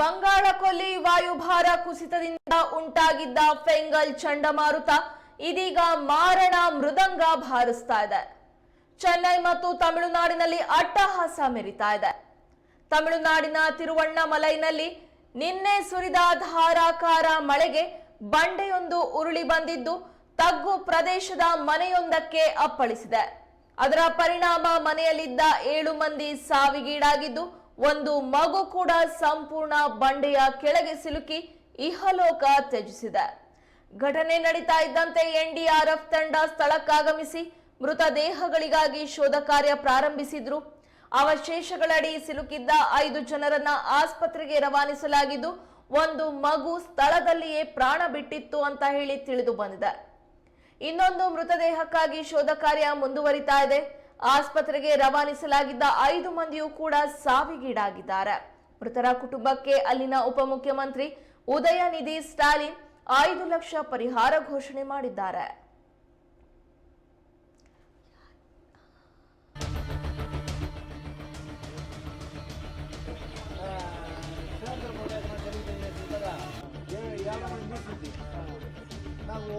ಬಂಗಾಳ ಕೊಲ್ಲಿ ವಾಯುಭಾರ ಕುಸಿತದಿಂದ ಉಂಟಾಗಿದ್ದ ಫೆಂಗಲ್ ಚಂಡಮಾರುತ ಇದೀಗ ಮಾರಣ ಮೃದಂಗ ಭಾರಿಸ್ತಾ ಇದೆ. ಚೆನ್ನೈ ಮತ್ತು ತಮಿಳುನಾಡಿನಲ್ಲಿ ಅಟ್ಟಹಾಸ ಮೆರಿತಾ ಇದೆ. ತಮಿಳುನಾಡಿನ ತಿರುವಣ್ಣಮಲೈನಲ್ಲಿ ನಿನ್ನೆ ಸುರಿದ ಧಾರಾಕಾರ ಮಳೆಗೆ ಬಂಡೆಯೊಂದು ಉರುಳಿ ಬಂದಿದ್ದು ತಗ್ಗು ಪ್ರದೇಶದ ಮನೆಯೊಂದಕ್ಕೆ ಅಪ್ಪಳಿಸಿದೆ. ಅದರ ಪರಿಣಾಮ ಮನೆಯಲ್ಲಿದ್ದ ಏಳು ಮಂದಿ ಸಾವಿಗೀಡಾಗಿದ್ದು ಒಂದು ಮಗು ಕೂಡ ಸಂಪೂರ್ಣ ಬಂಡೆಯ ಕೆಳಗೆ ಸಿಲುಕಿ ಇಹಲೋಕ ತ್ಯಜಿಸಿದೆ. ಘಟನೆ ನಡೀತಾ ಇದ್ದಂತೆ ಎನ್ಡಿಆರ್ಎಫ್ ತಂಡ ಸ್ಥಳಕ್ಕಾಗಮಿಸಿ ಮೃತದೇಹಗಳಿಗಾಗಿ ಶೋಧ ಕಾರ್ಯ ಪ್ರಾರಂಭಿಸಿದ್ರು. ಅವಶೇಷಗಳಡಿ ಸಿಲುಕಿದ್ದ ಐದು ಜನರನ್ನ ಆಸ್ಪತ್ರೆಗೆ ರವಾನಿಸಲಾಗಿದ್ದು, ಒಂದು ಮಗು ಸ್ಥಳದಲ್ಲಿಯೇ ಪ್ರಾಣ ಬಿಟ್ಟಿತ್ತು ಅಂತ ಹೇಳಿ ತಿಳಿದು ಬಂದಿದೆ. ಇನ್ನೊಂದು ಮೃತದೇಹಕ್ಕಾಗಿ ಶೋಧ ಕಾರ್ಯ ಮುಂದುವರಿತಾ ಇದೆ. ಆಸ್ಪತ್ರೆಗೆ ರವಾನಿಸಲಾಗಿದ್ದ ಐದು ಮಂದಿಯೂ ಕೂಡ ಸಾವಿಗೀಡಾಗಿದ್ದಾರೆ. ಮೃತರ ಕುಟುಂಬಕ್ಕೆ ಅಲ್ಲಿನ ಉಪಮುಖ್ಯಮಂತ್ರಿ ಉದಯನಿಧಿ ಸ್ಟಾಲಿನ್ ಐದು ಲಕ್ಷ ಪರಿಹಾರ ಘೋಷಣೆ ಮಾಡಿದ್ದಾರೆ. ನಾವು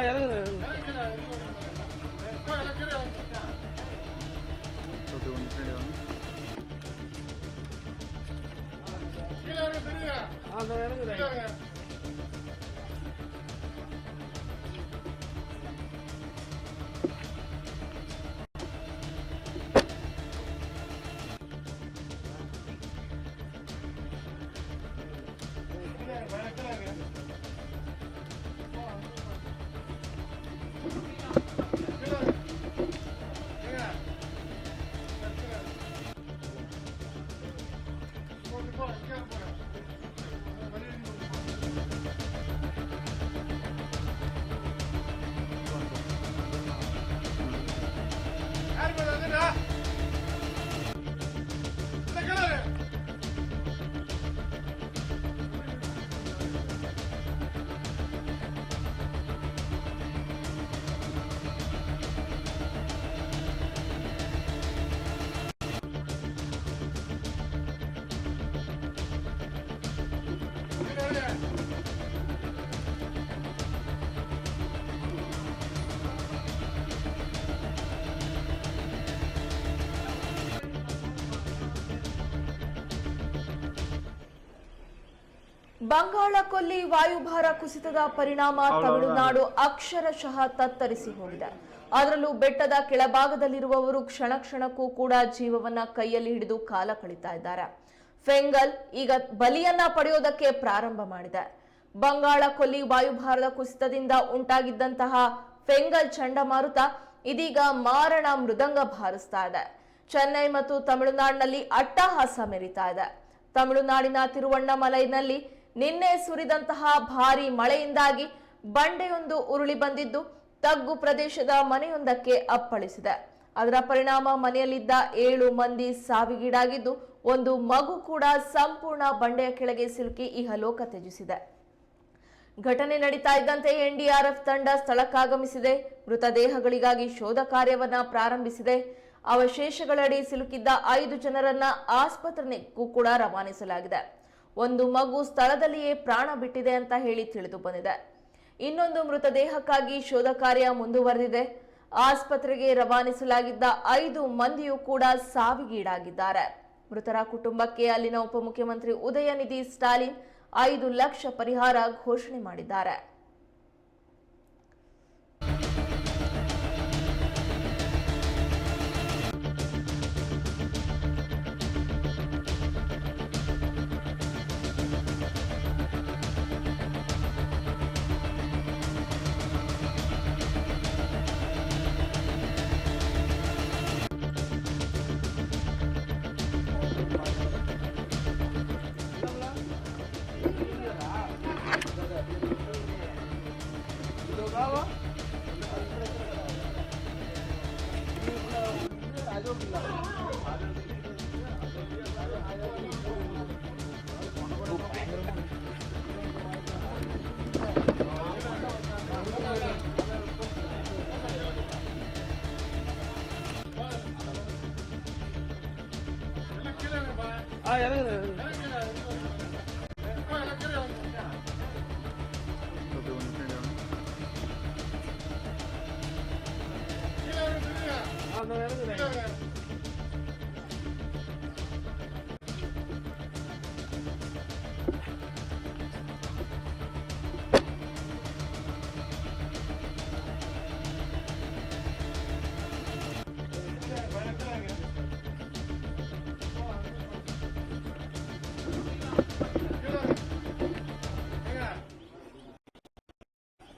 哎呀，那个人。啊，那个那个。ಬಂಗಾಳ ಕೊಲ್ಲಿ ವಾಯುಭಾರ ಕುಸಿತದ ಪರಿಣಾಮ ತಮಿಳುನಾಡು ಅಕ್ಷರಶಃ ತತ್ತರಿಸಿ ಹೋಗಿದೆ. ಅದರಲ್ಲೂ ಬೆಟ್ಟದ ಕೆಳಭಾಗದಲ್ಲಿರುವವರು ಕ್ಷಣ ಕ್ಷಣಕ್ಕೂ ಕೂಡ ಜೀವವನ್ನ ಕೈಯಲ್ಲಿ ಹಿಡಿದು ಕಾಲ ಕಳೀತಾ ಇದ್ದಾರೆ. ಫೆಂಗಲ್ ಈಗ ಬಲಿಯನ್ನ ಪಡೆಯೋದಕ್ಕೆ ಪ್ರಾರಂಭ ಮಾಡಿದೆ. ಬಂಗಾಳ ಕೊಲ್ಲಿ ವಾಯುಭಾರದ ಕುಸಿತದಿಂದ ಉಂಟಾಗಿದ್ದಂತಹ ಫೆಂಗಲ್ ಚಂಡಮಾರುತ ಇದೀಗ ಮಾರಣ ಮೃದಂಗ ಭಾರಿಸ್ತಾ ಇದೆ. ಚೆನ್ನೈ ಮತ್ತು ತಮಿಳುನಾಡಿನಲ್ಲಿ ಅಟ್ಟಹಾಸ ಮೆರಿತಾ ಇದೆ. ತಮಿಳುನಾಡಿನ ತಿರುವಣ್ಣಮಲೈನಲ್ಲಿ ನಿನ್ನೆ ಸುರಿದಂತಹ ಭಾರಿ ಮಳೆಯಿಂದಾಗಿ ಬಂಡೆಯೊಂದು ಉರುಳಿ ಬಂದಿದ್ದು ತಗ್ಗು ಪ್ರದೇಶದ ಮನೆಯೊಂದಕ್ಕೆ ಅಪ್ಪಳಿಸಿದೆ. ಅದರ ಪರಿಣಾಮ ಮನೆಯಲ್ಲಿದ್ದ ಏಳು ಮಂದಿ ಸಾವಿಗೀಡಾಗಿದ್ದು ಒಂದು ಮಗು ಕೂಡ ಸಂಪೂರ್ಣ ಬಂಡೆಯ ಕೆಳಗೆ ಸಿಲುಕಿ ಇಹಲೋಕ ತ್ಯಜಿಸಿದೆ. ಘಟನೆ ನಡೀತಾ ಇದ್ದಂತೆ ಎನ್ಡಿಆರ್ಎಫ್ ತಂಡ ಸ್ಥಳಕ್ಕಾಗಮಿಸಿದೆ. ಮೃತದೇಹಗಳಿಗಾಗಿ ಶೋಧ ಕಾರ್ಯವನ್ನ ಪ್ರಾರಂಭಿಸಿದೆ. ಅವಶೇಷಗಳಡಿ ಸಿಲುಕಿದ್ದ ಐದು ಜನರನ್ನ ಆಸ್ಪತ್ರೆಗೂ ಕೂಡ ರವಾನಿಸಲಾಗಿದೆ. ಒಂದು ಮಗು ಸ್ಥಳದಲ್ಲಿಯೇ ಪ್ರಾಣ ಬಿಟ್ಟಿದೆ ಅಂತ ಹೇಳಿ ತಿಳಿದು ಬಂದಿದೆ. ಇನ್ನೊಂದು ಮೃತದೇಹಕ್ಕಾಗಿ ಶೋಧ ಕಾರ್ಯ ಮುಂದುವರೆದಿದೆ. ಆಸ್ಪತ್ರೆಗೆ ರವಾನಿಸಲಾಗಿದ್ದ ಐದು ಮಂದಿಯೂ ಕೂಡ ಸಾವಿಗೀಡಾಗಿದ್ದಾರೆ. ಮೃತರ ಕುಟುಂಬಕ್ಕೆ ಅಲ್ಲಿನ ಉಪಮುಖ್ಯಮಂತ್ರಿ ಉದಯನಿಧಿ ಸ್ಟಾಲಿನ್ ಐದು ಲಕ್ಷ ಪರಿಹಾರ ಘೋಷಣೆ ಮಾಡಿದ್ದಾರೆ. 아, 이러네, 이러네. 아, 너 이러네.